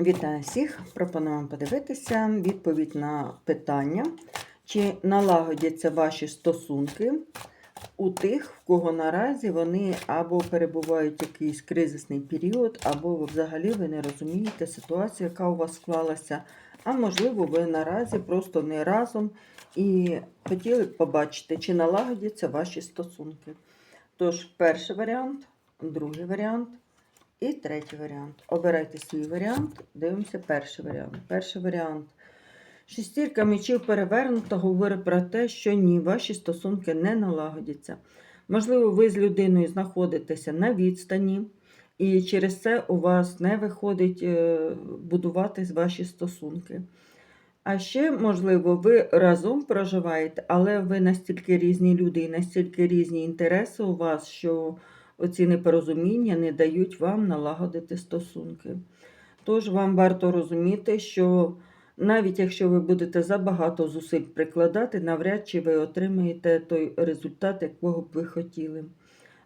Вітаю всіх! Пропоную вам подивитися відповідь на питання, чи налагодяться ваші стосунки у тих, в кого наразі вони або перебувають в якийсь кризисний період, або взагалі ви не розумієте ситуацію, яка у вас склалася. А можливо, ви наразі просто не разом і хотіли б побачити, чи налагодяться ваші стосунки. Тож, перший варіант, другий варіант. І третій варіант. Обирайте свій варіант. Дивимося перший варіант. Перший варіант. Шестірка мечів перевернута говорить про те, що ні, ваші стосунки не налагодяться. Можливо, ви з людиною знаходитеся на відстані, і через це у вас не виходить е, будувати ваші стосунки. А ще, можливо, ви разом проживаєте, але ви настільки різні люди і настільки різні інтереси у вас, що оці непорозуміння не дають вам налагодити стосунки. Тож вам варто розуміти, що навіть якщо ви будете забагато зусиль прикладати, навряд чи ви отримаєте той результат, якого б ви хотіли.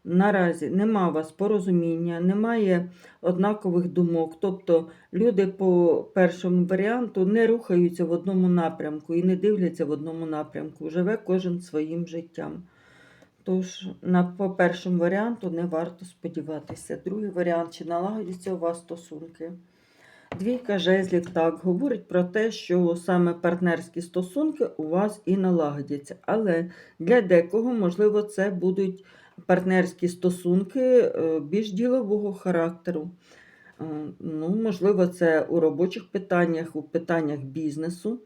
Наразі нема у вас порозуміння, немає однакових думок. Тобто люди по першому варіанту не рухаються в одному напрямку і не дивляться в одному напрямку. Живе кожен своїм життям. Тож, на, по першому варіанту не варто сподіватися. Другий варіант, чи налагодяться у вас стосунки. Двійка жезлів так говорить про те, що саме партнерські стосунки у вас і налагодяться. Але для декого, можливо, це будуть партнерські стосунки е, більш ділового характеру. Е, Ну, Можливо, це у робочих питаннях, у питаннях бізнесу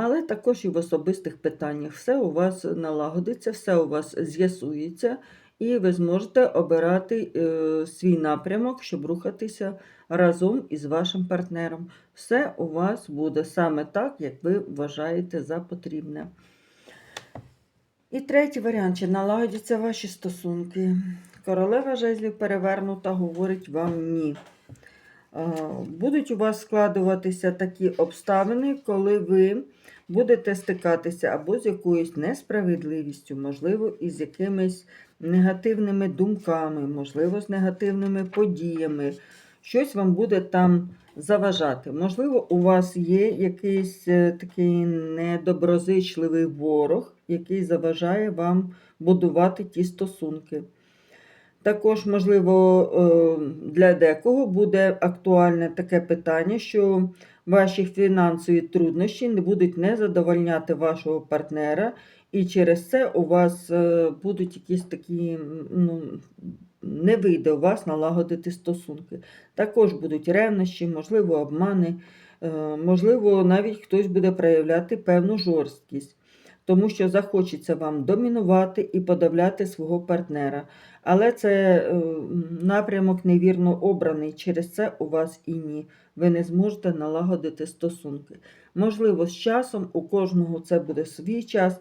але також і в особистих питаннях. Все у вас налагодиться, все у вас з'ясується, і ви зможете обирати е, свій напрямок, щоб рухатися разом із вашим партнером. Все у вас буде саме так, як ви вважаєте за потрібне. І третій варіант, чи налагодяться ваші стосунки. Королева жезлів перевернута, говорить вам ні. Е, Будуть у вас складуватися такі обставини, коли ви будете стикатися або з якоюсь несправедливістю, можливо, із якимись негативними думками, можливо, з негативними подіями. Щось вам буде там заважати. Можливо, у вас є якийсь е, такий недоброзичливий ворог, який заважає вам будувати ті стосунки. Також, можливо, е, для декого буде актуальне таке питання, що ваші фінансові труднощі не будуть не задовольняти вашого партнера, і через це у вас е, будуть якісь такі, ну, не вийде у вас налагодити стосунки. Також будуть ревнощі, можливо, обмани, е, можливо, навіть хтось буде проявляти певну жорсткість. Тому що захочеться вам домінувати і подавляти свого партнера. Але це е, напрямок невірно обраний, через це у вас і ні. Ви не зможете налагодити стосунки. Можливо, з часом у кожного це буде свій час,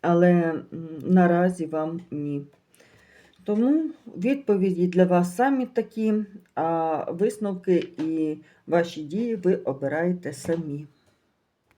але наразі вам ні. Тому відповіді для вас самі такі, а висновки і ваші дії ви обираєте самі.